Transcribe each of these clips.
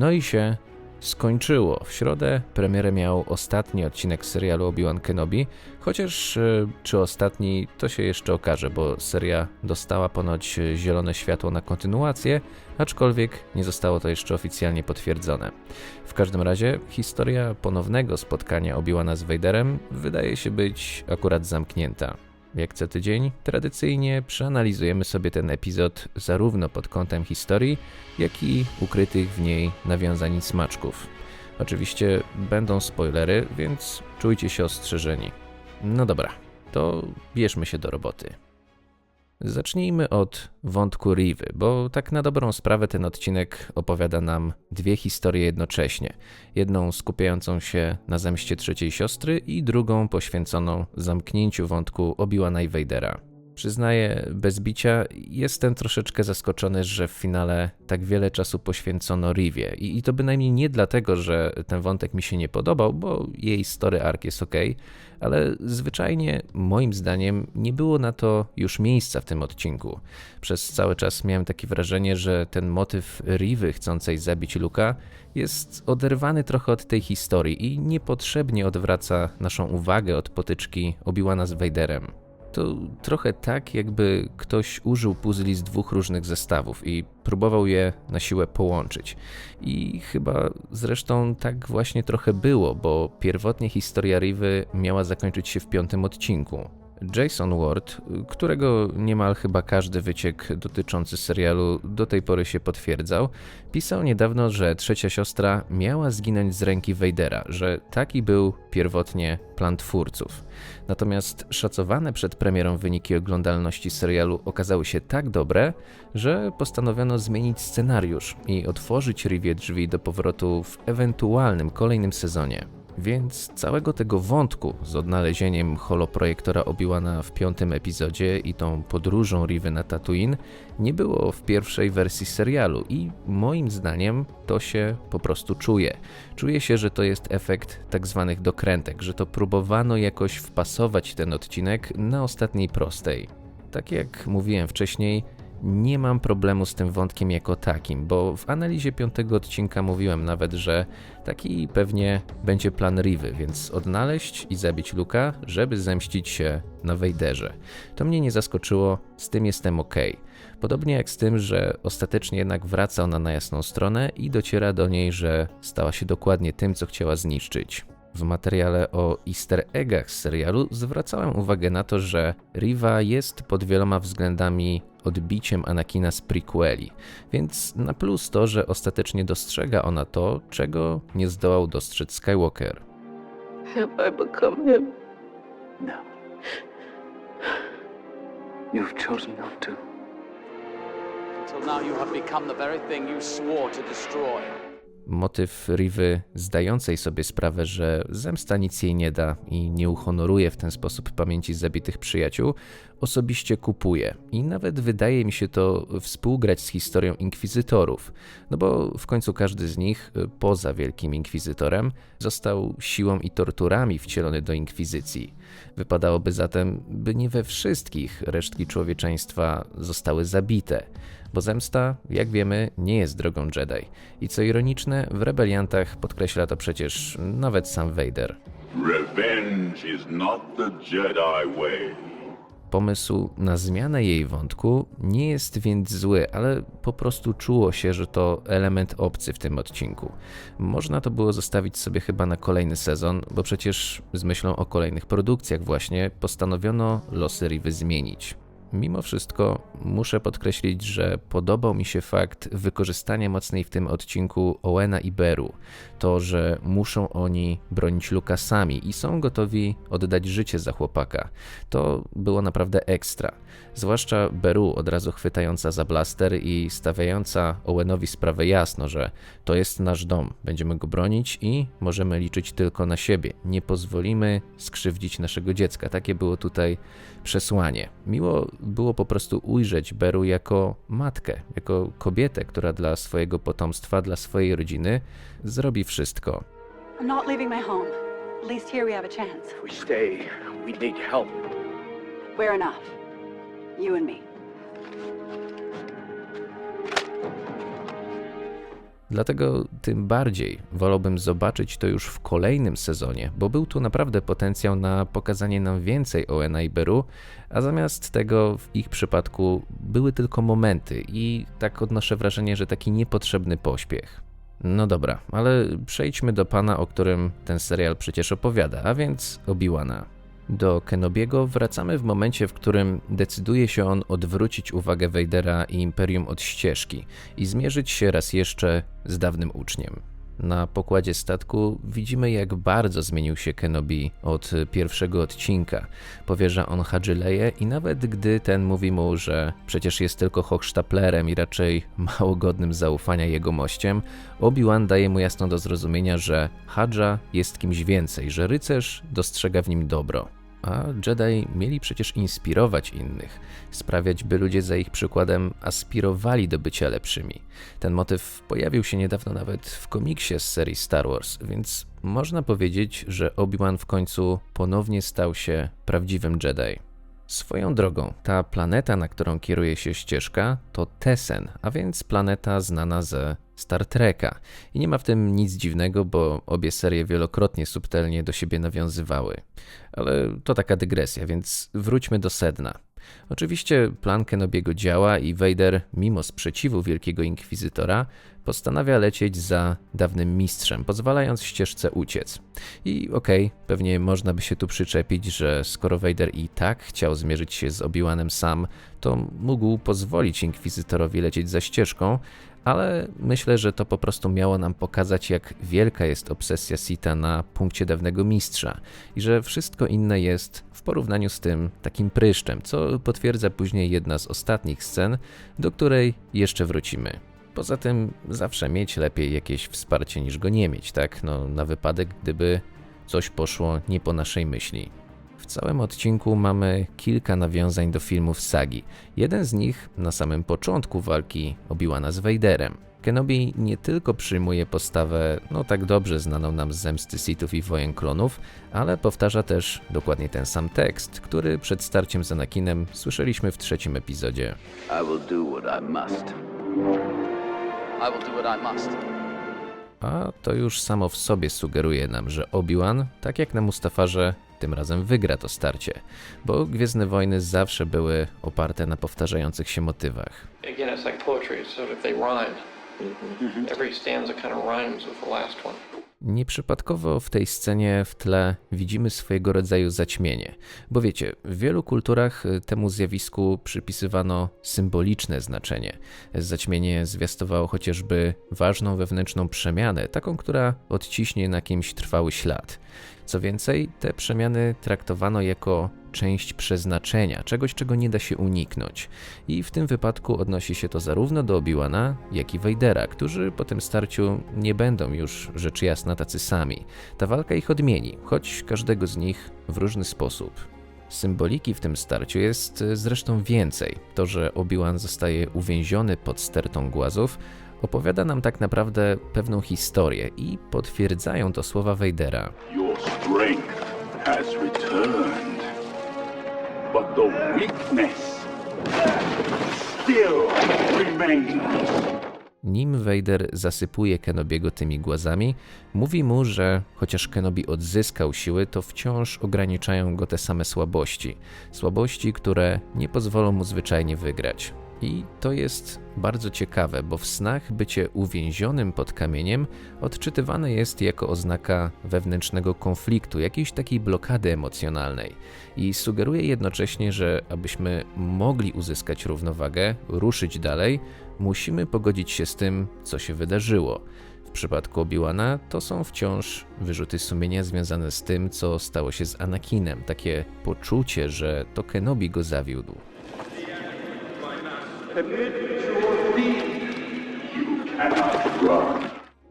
No i się skończyło. W środę premierę miał ostatni odcinek serialu Obi-Wan Kenobi, chociaż e, czy ostatni to się jeszcze okaże, bo seria dostała ponoć zielone światło na kontynuację, aczkolwiek nie zostało to jeszcze oficjalnie potwierdzone. W każdym razie historia ponownego spotkania Obi-Wana z Vaderem wydaje się być akurat zamknięta. Jak co tydzień, tradycyjnie przeanalizujemy sobie ten epizod zarówno pod kątem historii, jak i ukrytych w niej nawiązań smaczków. Oczywiście będą spoilery, więc czujcie się ostrzeżeni. No dobra, to bierzmy się do roboty. Zacznijmy od wątku Rivy, bo tak na dobrą sprawę ten odcinek opowiada nam dwie historie jednocześnie. Jedną skupiającą się na zemście trzeciej siostry i drugą poświęconą zamknięciu wątku Obi-Wana i Vadera. Przyznaję, bez bicia jestem troszeczkę zaskoczony, że w finale tak wiele czasu poświęcono Rivie. I, I, to bynajmniej nie dlatego, że ten wątek mi się nie podobał, bo jej story arc jest ok, ale zwyczajnie moim zdaniem nie było na to już miejsca w tym odcinku. Przez cały czas miałem takie wrażenie, że ten motyw Rivy chcącej zabić Luka jest oderwany trochę od tej historii i niepotrzebnie odwraca naszą uwagę od potyczki Obi-Wana z Vaderem. To trochę tak, jakby ktoś użył puzli z dwóch różnych zestawów i próbował je na siłę połączyć. I chyba zresztą tak właśnie trochę było, bo pierwotnie historia Rivy miała zakończyć się w piątym odcinku. Jason Ward, którego niemal chyba każdy wyciek dotyczący serialu do tej pory się potwierdzał, pisał niedawno, że trzecia siostra miała zginąć z ręki Vadera, że taki był pierwotnie plan twórców. Natomiast szacowane przed premierą wyniki oglądalności serialu okazały się tak dobre, że postanowiono zmienić scenariusz i otworzyć Rivie drzwi do powrotu w ewentualnym kolejnym sezonie. Więc całego tego wątku z odnalezieniem holoprojektora Obi-Wana w piątym epizodzie i tą podróżą Rivy na Tatooine nie było w pierwszej wersji serialu i moim zdaniem to się po prostu czuje. Czuje się, że to jest efekt tak zwanych dokrętek, że to próbowano jakoś wpasować ten odcinek na ostatniej prostej. Tak jak mówiłem wcześniej, nie mam problemu z tym wątkiem jako takim, bo w analizie piątego odcinka mówiłem nawet, że taki pewnie będzie plan Rivy, więc odnaleźć i zabić Luka, żeby zemścić się na Wejderze. To mnie nie zaskoczyło, z tym jestem ok. Podobnie jak z tym, że ostatecznie jednak wraca ona na jasną stronę i dociera do niej, że stała się dokładnie tym, co chciała zniszczyć. W materiale o easter eggach z serialu zwracałem uwagę na to, że Riva jest pod wieloma względami odbiciem Anakina z prequeli, więc na plus to, że ostatecznie dostrzega ona to, czego nie zdołał dostrzec Skywalker. Have I become him? No. You've chosen not to. Until now, you have become the very thing you swore to destroy. Motyw Rivy zdającej sobie sprawę, że zemsta nic jej nie da i nie uhonoruje w ten sposób pamięci zabitych przyjaciół, osobiście kupuję i nawet wydaje mi się to współgrać z historią inkwizytorów, no bo w końcu każdy z nich, poza Wielkim Inkwizytorem, został siłą i torturami wcielony do inkwizycji. Wypadałoby zatem, by nie we wszystkich resztki człowieczeństwa zostały zabite, bo zemsta, jak wiemy, nie jest drogą Jedi. I co ironiczne, w rebeliantach podkreśla to przecież nawet sam Vader. Revenge is not the Jedi way. Pomysł na zmianę jej wątku nie jest więc zły, ale po prostu czuło się, że to element obcy w tym odcinku. Można to było zostawić sobie chyba na kolejny sezon, bo przecież z myślą o kolejnych produkcjach właśnie postanowiono losy Rivy zmienić. Mimo wszystko muszę podkreślić, że podobał mi się fakt wykorzystania mocnej w tym odcinku Owena i Beru. To, że muszą oni bronić Luka sami i są gotowi oddać życie za chłopaka. To było naprawdę ekstra. Zwłaszcza Beru od razu chwytająca za blaster i stawiająca Owenowi sprawę jasno, że to jest nasz dom, będziemy go bronić i możemy liczyć tylko na siebie. Nie pozwolimy skrzywdzić naszego dziecka. Takie było tutaj przesłanie. Miło było po prostu ujrzeć Beru jako matkę, jako kobietę, która dla swojego potomstwa, dla swojej rodziny zrobi wszystko. I'm not leaving my home. At least here we have a chance. If we stay, we need help. We're enough. You and me. Dlatego tym bardziej wolałbym zobaczyć to już w kolejnym sezonie, bo był tu naprawdę potencjał na pokazanie nam więcej Owena i Beru, a zamiast tego w ich przypadku były tylko momenty i tak odnoszę wrażenie, że taki niepotrzebny pośpiech. No dobra, ale przejdźmy do pana, o którym ten serial przecież opowiada, a więc Obi-Wana. Do Kenobiego wracamy w momencie, w którym decyduje się on odwrócić uwagę Vadera i Imperium od ścieżki i zmierzyć się raz jeszcze z dawnym uczniem. Na pokładzie statku widzimy, jak bardzo zmienił się Kenobi od pierwszego odcinka. Powierza on Hadży Leję i nawet gdy ten mówi mu, że przecież jest tylko hochsztaplerem i raczej mało godnym zaufania jego mościem, Obi-Wan daje mu jasno do zrozumienia, że Hadża jest kimś więcej, że rycerz dostrzega w nim dobro. A Jedi mieli przecież inspirować innych, sprawiać, by ludzie za ich przykładem aspirowali do bycia lepszymi. Ten motyw pojawił się niedawno nawet w komiksie z serii Star Wars, więc można powiedzieć, że Obi-Wan w końcu ponownie stał się prawdziwym Jedi. Swoją drogą, ta planeta, na którą kieruje się ścieżka, to Tesen, a więc planeta znana ze Star Treka. I nie ma w tym nic dziwnego, bo obie serie wielokrotnie subtelnie do siebie nawiązywały. Ale to taka dygresja, więc wróćmy do sedna. Oczywiście plan Kenobiego działa i Vader, mimo sprzeciwu Wielkiego Inkwizytora, postanawia lecieć za dawnym mistrzem, pozwalając ścieżce uciec. I okej, pewnie można by się tu przyczepić, że skoro Vader i tak chciał zmierzyć się z Obi-Wanem sam, to mógł pozwolić Inkwizytorowi lecieć za ścieżką, ale myślę, że to po prostu miało nam pokazać, jak wielka jest obsesja Sita na punkcie dawnego mistrza i że wszystko inne jest w porównaniu z tym takim pryszczem, co potwierdza później jedna z ostatnich scen, do której jeszcze wrócimy. Poza tym zawsze mieć lepiej jakieś wsparcie niż go nie mieć, tak? No, na wypadek, gdyby coś poszło nie po naszej myśli. W całym odcinku mamy kilka nawiązań do filmów sagi. Jeden z nich na samym początku walki Obi-Wana z Vaderem. Kenobi nie tylko przyjmuje postawę, no tak dobrze znaną nam z Zemsty Sithów i Wojen Klonów, ale powtarza też dokładnie ten sam tekst, który przed starciem z Anakinem słyszeliśmy w trzecim epizodzie. I will do what I must. I will do what I must. A to już samo w sobie sugeruje nam, że Obi-Wan, tak jak na Mustafarze, tym razem wygra to starcie, bo Gwiezdne Wojny zawsze były oparte na powtarzających się motywach. Again, it's like poetry, so if they rhyme, every stanza kind of rhymes with the last one. Nieprzypadkowo w tej scenie w tle widzimy swojego rodzaju zaćmienie, bo wiecie, w wielu kulturach temu zjawisku przypisywano symboliczne znaczenie. Zaćmienie zwiastowało chociażby ważną wewnętrzną przemianę, taką, która odciśnie na kimś trwały ślad. Co więcej, te przemiany traktowano jako część przeznaczenia, czegoś, czego nie da się uniknąć. I w tym wypadku odnosi się to zarówno do Obi-Wana, jak i Vadera, którzy po tym starciu nie będą już rzecz jasna tacy sami. Ta walka ich odmieni, choć każdego z nich w różny sposób. Symboliki w tym starciu jest e, zresztą więcej. To, że Obi-Wan zostaje uwięziony pod stertą głazów, opowiada nam tak naprawdę pewną historię i potwierdzają to słowa Vadera. Your strength has returned. But the weakness still remains. Nim Vader zasypuje Kenobiego tymi głazami, mówi mu, że chociaż Kenobi odzyskał siły, to wciąż ograniczają go te same słabości. Słabości, które nie pozwolą mu zwyczajnie wygrać. I to jest bardzo ciekawe, bo w snach bycie uwięzionym pod kamieniem odczytywane jest jako oznaka wewnętrznego konfliktu, jakiejś takiej blokady emocjonalnej. I sugeruje jednocześnie, że abyśmy mogli uzyskać równowagę, ruszyć dalej, musimy pogodzić się z tym, co się wydarzyło. W przypadku Obi-Wana to są wciąż wyrzuty sumienia związane z tym, co stało się z Anakinem, takie poczucie, że to Kenobi go zawiódł.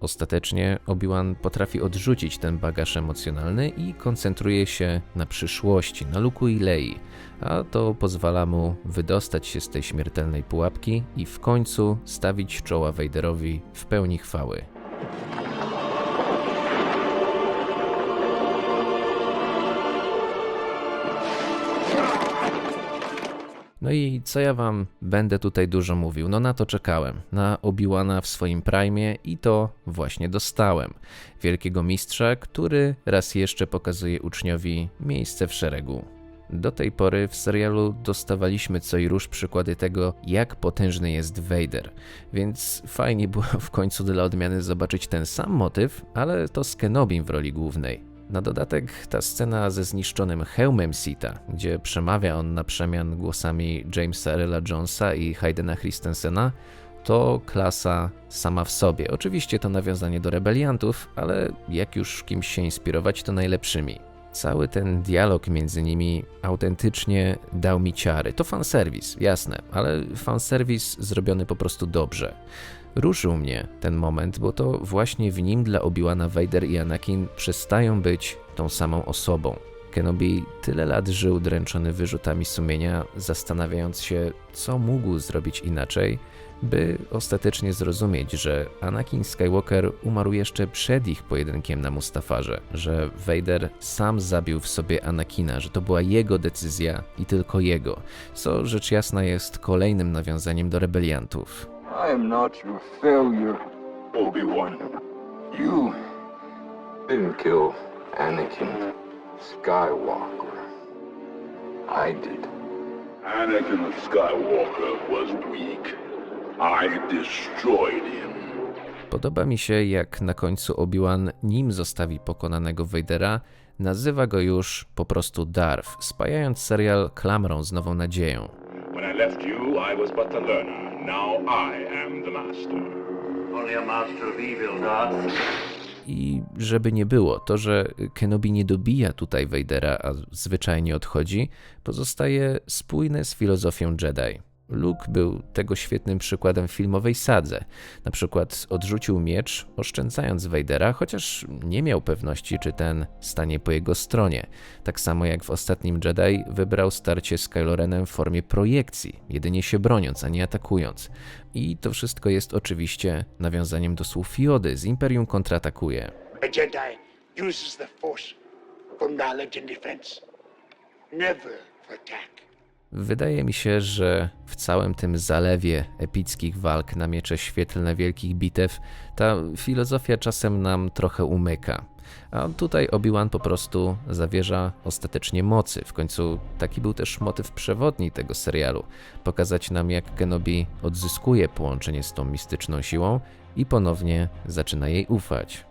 Ostatecznie Obi-Wan potrafi odrzucić ten bagaż emocjonalny i koncentruje się na przyszłości, na Luku i Lei, a to pozwala mu wydostać się z tej śmiertelnej pułapki i w końcu stawić czoła Vaderowi w pełni chwały. No i co ja wam będę tutaj dużo mówił? No na to czekałem. Na Obi-Wana w swoim prime i to właśnie dostałem. Wielkiego mistrza, który raz jeszcze pokazuje uczniowi miejsce w szeregu. Do tej pory w serialu dostawaliśmy co i róż przykłady tego, jak potężny jest Vader, więc fajnie było w końcu dla odmiany zobaczyć ten sam motyw, ale to z Kenobim w roli głównej. Na dodatek ta scena ze zniszczonym hełmem Sita, gdzie przemawia on na przemian głosami Jamesa Earla Jonesa i Haydena Christensena, to klasa sama w sobie. Oczywiście to nawiązanie do rebeliantów, ale jak już kimś się inspirować, to najlepszymi. Cały ten dialog między nimi autentycznie dał mi ciary. To fanserwis, jasne, ale fanserwis zrobiony po prostu dobrze. Ruszył mnie ten moment, bo to właśnie w nim dla Obi-Wana Vader i Anakin przestają być tą samą osobą. Kenobi tyle lat żył dręczony wyrzutami sumienia, zastanawiając się, co mógł zrobić inaczej, by ostatecznie zrozumieć, że Anakin Skywalker umarł jeszcze przed ich pojedynkiem na Mustafarze, że Vader sam zabił w sobie Anakina, że to była jego decyzja i tylko jego, co rzecz jasna jest kolejnym nawiązaniem do rebeliantów. I am not your failure. Obi-Wan, You didn't kill Anakin Skywalker. I did. Anakin Skywalker was weak. I destroyed him. Podoba mi się, jak na końcu Obi-Wan, nim zostawi pokonanego Vadera, nazywa go już po prostu Darth, spajając serial klamrą z nową nadzieją. When I left you, I was but a learner. Now I am the master. Only a master of evil. I żeby nie było, to, że Kenobi nie dobija tutaj Vadera, a zwyczajnie odchodzi, pozostaje spójne z filozofią Jedi. Luke był tego świetnym przykładem w filmowej sadze. Na przykład odrzucił miecz, oszczędzając Vadera, chociaż nie miał pewności, czy ten stanie po jego stronie. Tak samo jak w ostatnim Jedi wybrał starcie z Kylo Renem w formie projekcji, jedynie się broniąc, a nie atakując. I to wszystko jest oczywiście nawiązaniem do słów Jody z Imperium kontratakuje. A Jedi uses the Force for knowledge and defense, never for attack. Wydaje mi się, że w całym tym zalewie epickich walk na miecze świetlne wielkich bitew ta filozofia czasem nam trochę umyka. A tutaj Obi-Wan po prostu zawierza ostatecznie mocy. W końcu taki był też motyw przewodni tego serialu. Pokazać nam, jak Kenobi odzyskuje połączenie z tą mistyczną siłą i ponownie zaczyna jej ufać.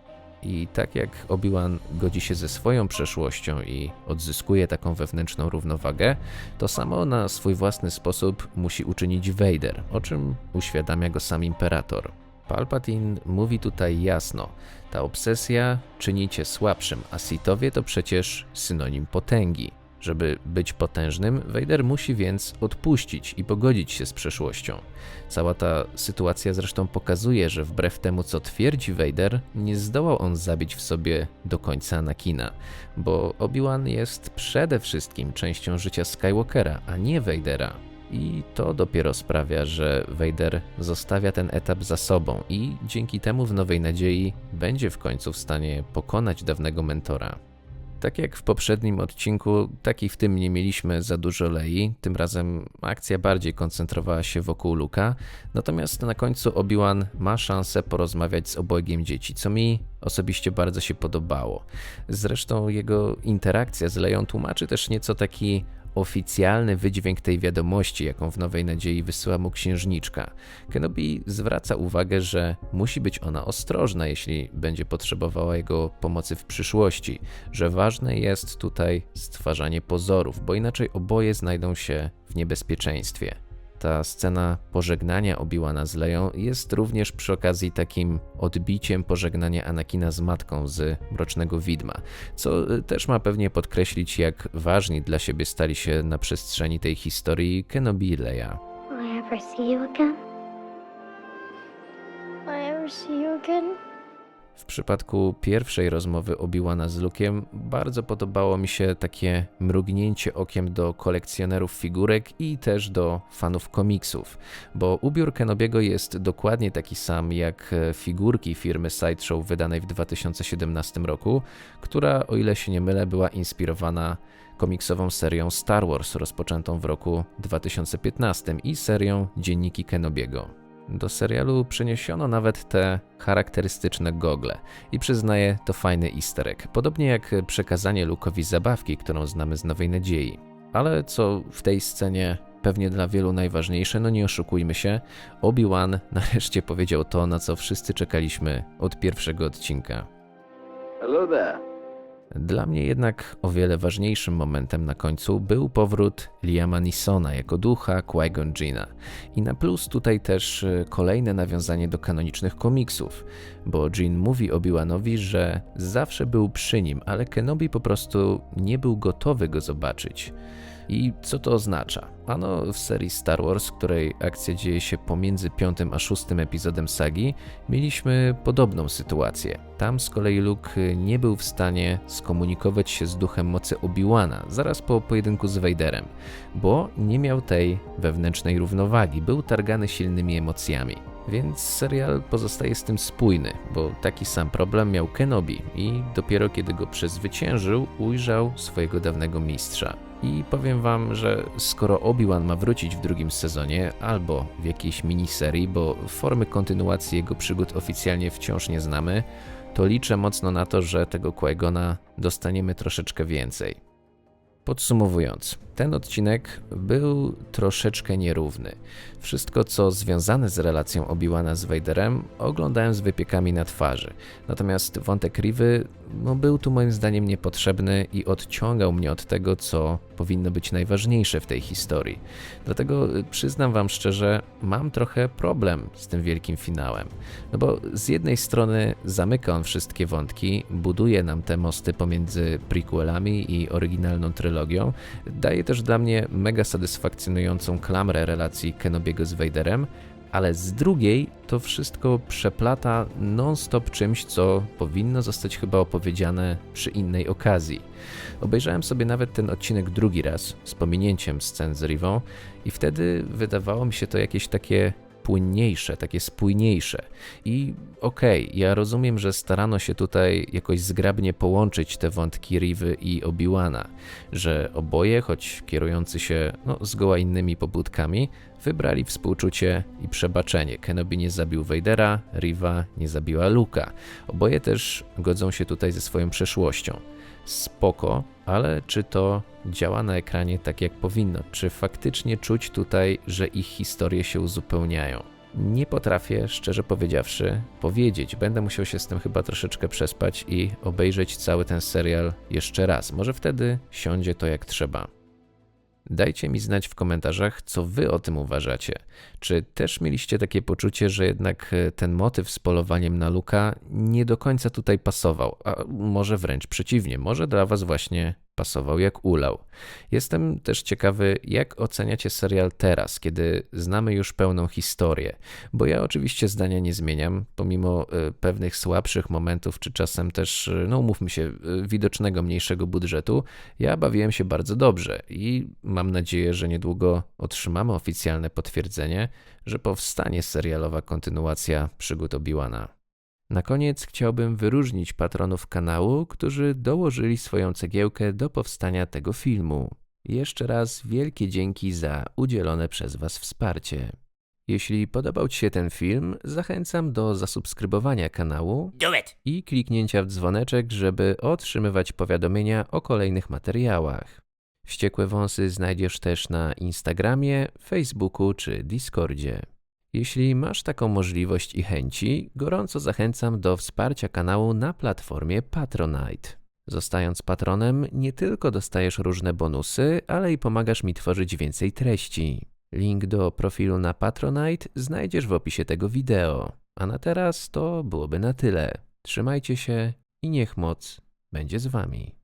I tak jak Obi-Wan godzi się ze swoją przeszłością i odzyskuje taką wewnętrzną równowagę, to samo na swój własny sposób musi uczynić Vader, o czym uświadamia go sam imperator. Palpatine mówi tutaj jasno: ta obsesja czyni cię słabszym, a Sithowie to przecież synonim potęgi. Żeby być potężnym, Vader musi więc odpuścić i pogodzić się z przeszłością. Cała ta sytuacja zresztą pokazuje, że wbrew temu, co twierdzi Vader, nie zdołał on zabić w sobie do końca Anakina, bo Obi-Wan jest przede wszystkim częścią życia Skywalkera, a nie Vadera. I to dopiero sprawia, że Vader zostawia ten etap za sobą i dzięki temu w Nowej Nadziei będzie w końcu w stanie pokonać dawnego mentora. Tak jak w poprzednim odcinku, tak i w tym nie mieliśmy za dużo Lei. Tym razem akcja bardziej koncentrowała się wokół Luka, natomiast na końcu Obi-Wan ma szansę porozmawiać z obojgiem dzieci, co mi osobiście bardzo się podobało. Zresztą jego interakcja z Leją tłumaczy też nieco taki oficjalny wydźwięk tej wiadomości, jaką w Nowej Nadziei wysyła mu księżniczka. Kenobi zwraca uwagę, że musi być ona ostrożna, jeśli będzie potrzebowała jego pomocy w przyszłości, że ważne jest tutaj stwarzanie pozorów, bo inaczej oboje znajdą się w niebezpieczeństwie. Ta scena pożegnania Obi-Wana z Leją jest również przy okazji takim odbiciem pożegnania Anakina z matką z Mrocznego Widma, co y, też ma pewnie podkreślić, jak ważni dla siebie stali się na przestrzeni tej historii Kenobi i Leia. Will I ever see you again? Will I ever see you again? W przypadku pierwszej rozmowy Obi-Wana z Luke'em bardzo podobało mi się takie mrugnięcie okiem do kolekcjonerów figurek i też do fanów komiksów, bo ubiór Kenobiego jest dokładnie taki sam jak figurki firmy Sideshow wydanej w 2017 roku, która, o ile się nie mylę, była inspirowana komiksową serią Star Wars rozpoczętą w roku 2015 i serią Dzienniki Kenobiego. Do serialu przeniesiono nawet te charakterystyczne gogle i przyznaję, to fajny easter egg, podobnie jak przekazanie Luke'owi zabawki, którą znamy z Nowej Nadziei. Ale co w tej scenie pewnie dla wielu najważniejsze, no nie oszukujmy się, Obi-Wan nareszcie powiedział to, na co wszyscy czekaliśmy od pierwszego odcinka. Hello there. Dla mnie jednak o wiele ważniejszym momentem na końcu był powrót Liama Neesona jako ducha Qui-Gon Jinna. I na plus tutaj też e, kolejne nawiązanie do kanonicznych komiksów, bo Jin mówi Obi-Wanowi, że zawsze był przy nim, ale Kenobi po prostu nie był gotowy go zobaczyć. I co to oznacza? Ano, w serii Star Wars, której akcja dzieje się pomiędzy piątym a szóstym epizodem sagi, mieliśmy podobną sytuację. Tam z kolei Luke nie był w stanie skomunikować się z duchem mocy Obi-Wana zaraz po pojedynku z Vaderem, bo nie miał tej wewnętrznej równowagi, był targany silnymi emocjami. Więc serial pozostaje z tym spójny, bo taki sam problem miał Kenobi i dopiero kiedy go przezwyciężył, ujrzał swojego dawnego mistrza. I powiem wam, że skoro Obi-Wan ma wrócić w drugim sezonie albo w jakiejś miniserii, bo formy kontynuacji jego przygód oficjalnie wciąż nie znamy, to liczę mocno na to, że tego Qui-Gona dostaniemy troszeczkę więcej. Podsumowując, ten odcinek był troszeczkę nierówny. Wszystko, co związane z relacją Obi-Wana z Vaderem, oglądałem z wypiekami na twarzy. Natomiast wątek Rivy no, był tu moim zdaniem niepotrzebny i odciągał mnie od tego, co powinno być najważniejsze w tej historii. Dlatego y, przyznam wam szczerze, mam trochę problem z tym wielkim finałem. No bo z jednej strony zamyka on wszystkie wątki, buduje nam te mosty pomiędzy prequelami i oryginalną trylogią, daje też dla mnie mega satysfakcjonującą klamrę relacji Kenobiego z Vaderem, ale z drugiej to wszystko przeplata non-stop czymś, co powinno zostać chyba opowiedziane przy innej okazji. Obejrzałem sobie nawet ten odcinek drugi raz z pominięciem scen z Rivą i wtedy wydawało mi się to jakieś takie płynniejsze, takie spójniejsze. I okej, okay, ja rozumiem, że starano się tutaj jakoś zgrabnie połączyć te wątki Rivy i Obi-Wana, że oboje, choć kierujący się no, zgoła innymi pobudkami, wybrali współczucie i przebaczenie. Kenobi nie zabił Vadera, Riva nie zabiła Luka. Oboje też godzą się tutaj ze swoją przeszłością. Spoko, ale czy to działa na ekranie tak jak powinno? Czy faktycznie czuć tutaj, że ich historie się uzupełniają? Nie potrafię, szczerze powiedziawszy, powiedzieć. Będę musiał się z tym chyba troszeczkę przespać i obejrzeć cały ten serial jeszcze raz. Może wtedy siądzie to jak trzeba. Dajcie mi znać w komentarzach, co wy o tym uważacie. Czy też mieliście takie poczucie, że jednak e, ten motyw z polowaniem na Luka nie do końca tutaj pasował, a może wręcz przeciwnie, może dla was właśnie pasował jak ulał. Jestem też ciekawy, jak oceniacie serial teraz, kiedy znamy już pełną historię, bo ja oczywiście zdania nie zmieniam, pomimo y, pewnych słabszych momentów, czy czasem też, y, no umówmy się, y, widocznego mniejszego budżetu, ja bawiłem się bardzo dobrze i mam nadzieję, że niedługo otrzymamy oficjalne potwierdzenie, że powstanie serialowa kontynuacja przygód Obi-Wana. Na koniec chciałbym wyróżnić patronów kanału, którzy dołożyli swoją cegiełkę do powstania tego filmu. Jeszcze raz wielkie dzięki za udzielone przez Was wsparcie. Jeśli podobał Ci się ten film, zachęcam do zasubskrybowania kanału i kliknięcia w dzwoneczek, żeby otrzymywać powiadomienia o kolejnych materiałach. Wściekłe wąsy znajdziesz też na Instagramie, Facebooku czy Discordzie. Jeśli masz taką możliwość i chęci, gorąco zachęcam do wsparcia kanału na platformie Patronite. Zostając patronem, nie tylko dostajesz różne bonusy, ale i pomagasz mi tworzyć więcej treści. Link do profilu na Patronite znajdziesz w opisie tego wideo. A na teraz to byłoby na tyle. Trzymajcie się i niech moc będzie z wami.